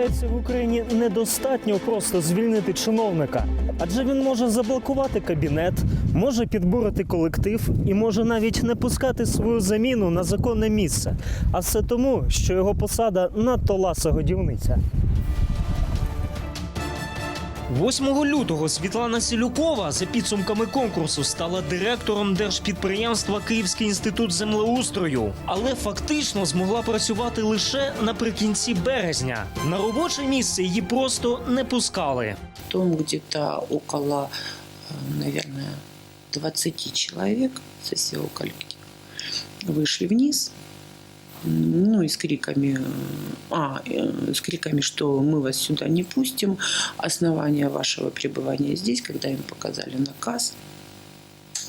Виявляється, в Україні недостатньо просто звільнити чиновника, адже він може заблокувати кабінет, може підбурити колектив і може навіть не пускати свою заміну на законне місце. А все тому, що його посада надто ласа годівниця. 8 лютого Світлана Сілюкова за підсумками конкурсу стала директором держпідприємства Київський інститут землеустрою, але фактично змогла працювати лише наприкінці березня. На робоче місце її просто не пускали. Потом где-то около, э, наверное, 20 человек со сеокольки вышли вниз М, Ну и с криками, э, а, э, с криками, что мы вас сюда не пустим, основание вашего пребывания здесь, когда им показали наказ.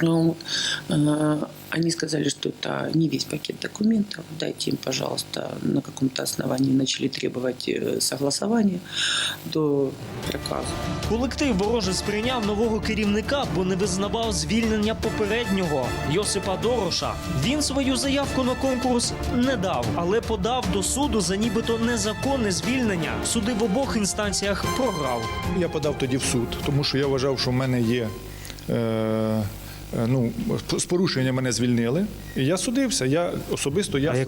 Ну, э, Они сказали, что это не весь пакет документов, дайте им, пожалуйста, на каком-то основании начали требовать э, согласования до приказу. Колектив вороже сприйняв нового керівника, бо не визнавав звільнення попереднього Йосипа Дороша. Він свою заявку на конкурс не дав, але подав до суду за нібито незаконне звільнення. Суди в обох інстанціях програв. Я подав тоді в суд, тому що я вважав, що в мене є. Е, е, Ну, з порушення мене звільнили. І я судився. Я особисто я свою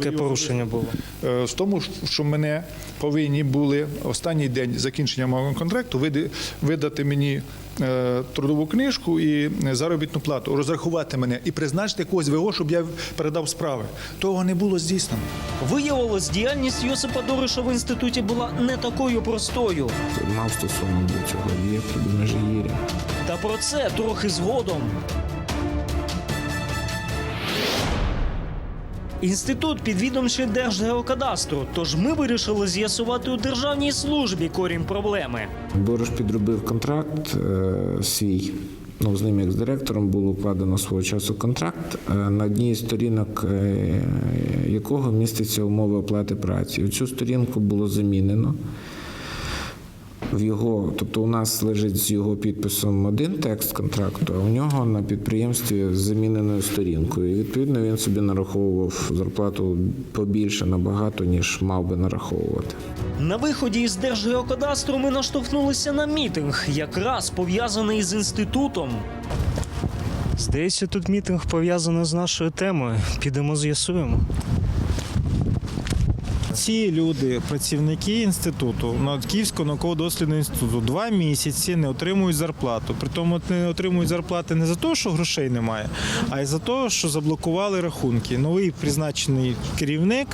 було? Е, в тому, що мене повинні були останній день закінчення мого контракту види- видати мені е, трудову книжку і заробітну плату, розрахувати мене і призначити когось ВО, щоб я передав справи. Того не було здійснено. Виявилось, діяльність Йосипа Дороша в інституті була не такою простою. мав стосунок до цього об'єкту, до Межигір'я. Та про це трохи згодом. Інститут підвідомчий Держгеокадастру, тож ми вирішили з'ясувати у державній службі корінь проблеми. Борош підробив контракт е, свій. Ну, з ним як з директором було укладено свого часу контракт, е, на одній з сторінок е, якого міститься умови оплати праці. Цю сторінку було замінено. В його, тобто у нас лежить з його підписом один текст контракту, а у нього на підприємстві з заміненою сторінкою. І відповідно він собі нараховував зарплату побільше набагато, ніж мав би нараховувати. На виході із Держгеокадастру ми наштовхнулися на мітинг, якраз пов'язаний з інститутом. Здається, тут мітинг пов'язаний з нашою темою. Підемо з'ясуємо. Ці люди, працівники інституту, на Київського науково-дослідного інституту, два місяці не отримують зарплату. Притому не отримують зарплати не за те, що грошей немає, а й за те, що заблокували рахунки. Новий призначений керівник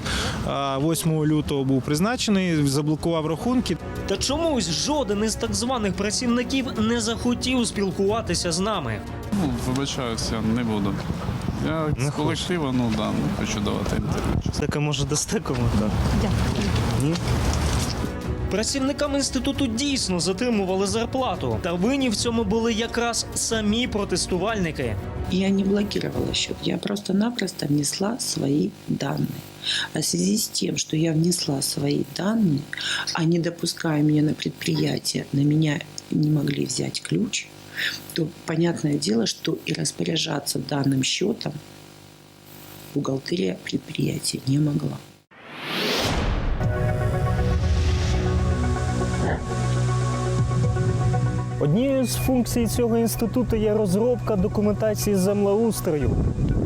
8 лютого був призначений, заблокував рахунки. Та чомусь жоден із так званих працівників не захотів спілкуватися з нами. Ну, вибачаюся, не буду. Я з колективу, ну да, не хочу давати інтерв'ю. Таке може дасте коментар? Ні. Працівникам інституту дійсно затримували зарплату, та винні в цьому були якраз самі протестувальники. Я не блокировала счет, я просто-напросто внесла свои данные. А в связи с тем, что я внесла свои данные, а не допуская меня на предприятие, на меня не могли взять ключ, то понятное дело, что и распоряжаться данным счетом бухгалтерия предприятия не могла. Однією з функцій цього інституту є розробка документації землеустрою.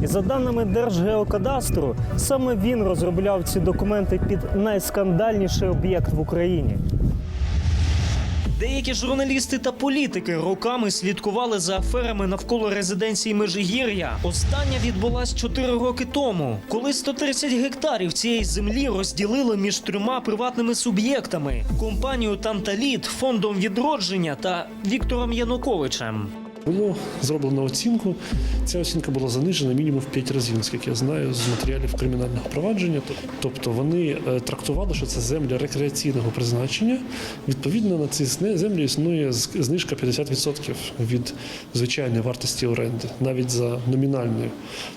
І за даними Держгеокадастру, саме він розробляв ці документи під найскандальніший об'єкт в Україні. Деякі журналісти та політики роками слідкували за аферами навколо резиденції Межигір'я. Остання відбулась 4 роки тому, коли 130 гектарів цієї землі розділили між трьома приватними суб'єктами: компанію Танталіт, фондом відродження та Віктором Януковичем. Було зроблено оцінку. Ця оцінка була занижена мінімум в 5 разів, наскільки я знаю, з матеріалів кримінального провадження. Тобто вони е, трактували, що це земля рекреаційного призначення. Відповідно, на ці землі існує знижка 50% від звичайної вартості оренди, навіть за номінальною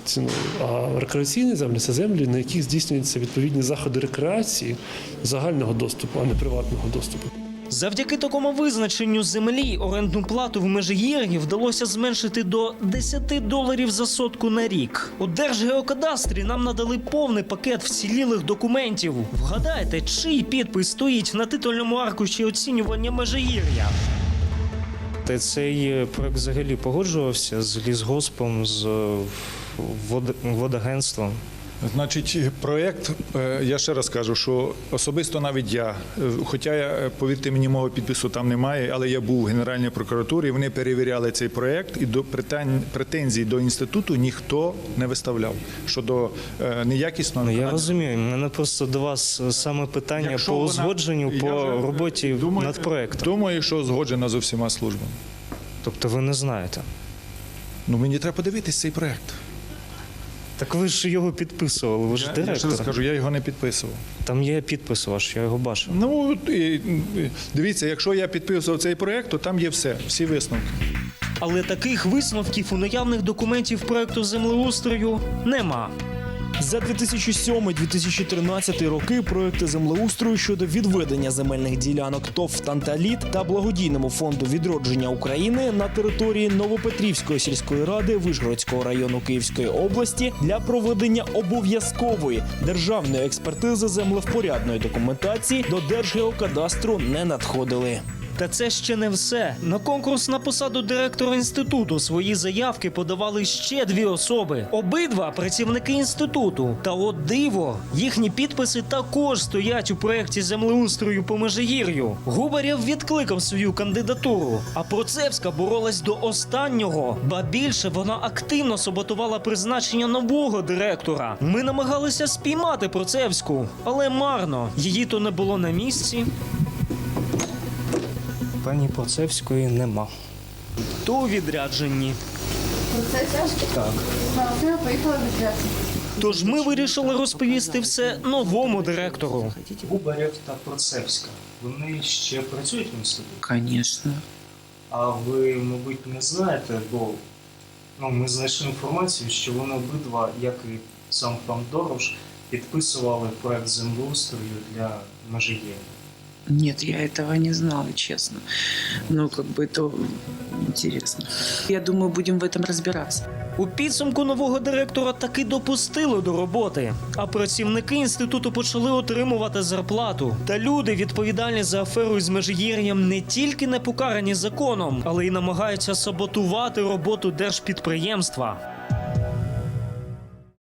ціною. А рекреаційні землі це землі, на яких здійснюються відповідні заходи рекреації загального доступу, а не приватного доступу. Завдяки такому визначенню землі орендну плату в Межигір'ї вдалося зменшити до 10 доларів за сотку на рік. У Держгеокадастрі нам надали повний пакет вцілілих документів. Вгадайте, чий підпис стоїть на титульному аркуші оцінювання Межигір'я? Цей проект взагалі погоджувався з лісгоспом, з водагентством. Значить, проєкт, е, я ще раз кажу, що особисто навіть я, е, хоча е, повірте мені, мого підпису там немає, але я був в Генеральній прокуратурі, вони перевіряли цей проєкт і до претензій до інституту ніхто не виставляв щодо неякісного. Ну я розумію. Мене просто до вас саме питання Якщо по вона- узгодженню, я по вже, роботі думаю- над проектом. Думаю, що згоджена з усіма службами. Тобто ви не знаєте. Ну мені треба подивитись цей проєкт. Так ви ж його підписували, ви ж Я, я ще директор. раз кажу, я його не підписував. Там є підпис ваш, я його бачив. Ну і, дивіться, якщо я підписував цей проект, то там є все, всі висновки. Але таких висновків у наявних документів проекту землеустрою нема. За 2007-2013 роки проекти землеустрою щодо відведення земельних ділянок ТОВ «Танталіт» та благодійному фонду відродження України на території Новопетрівської сільської ради Вишгородського району Київської області для проведення обов'язкової державної експертизи землевпорядної документації до Держгеокадастру не надходили. Та це ще не все. На конкурс на посаду директора інституту свої заявки подавали ще дві особи. Обидва працівники інституту. Та от диво, їхні підписи також стоять у проєкті землеустрою по Межигір'ю. Губарєв відкликав свою кандидатуру, а Процевська боролась до останнього. Ба більше вона активно саботувала призначення нового директора. Ми намагалися спіймати Процевську, але марно. Її то не було на місці. Пані Процевської нема. То у відрядженні. Це тяжко? Так. Я поїхала відрядження. Тож ми вирішили розповісти все новому директору. Губарєв та Процевська. Вони ще працюють в інституті. Конечно. А ви, мабуть, не знаєте, бо ну, ми знайшли інформацію, що вони обидва, як і сам пан Дорож, підписували проект землеустрою для Межигір'я. Нет, я этого не знала, честно. Но как бы это интересно. Я думаю, будем в этом разбираться. У підсумку нового директора таки допустили до роботи, а працівники інституту почали отримувати зарплату. Та люди, відповідальні за аферу з Межигір'ям, не тільки не покарані законом, але й намагаються саботувати роботу держпідприємства.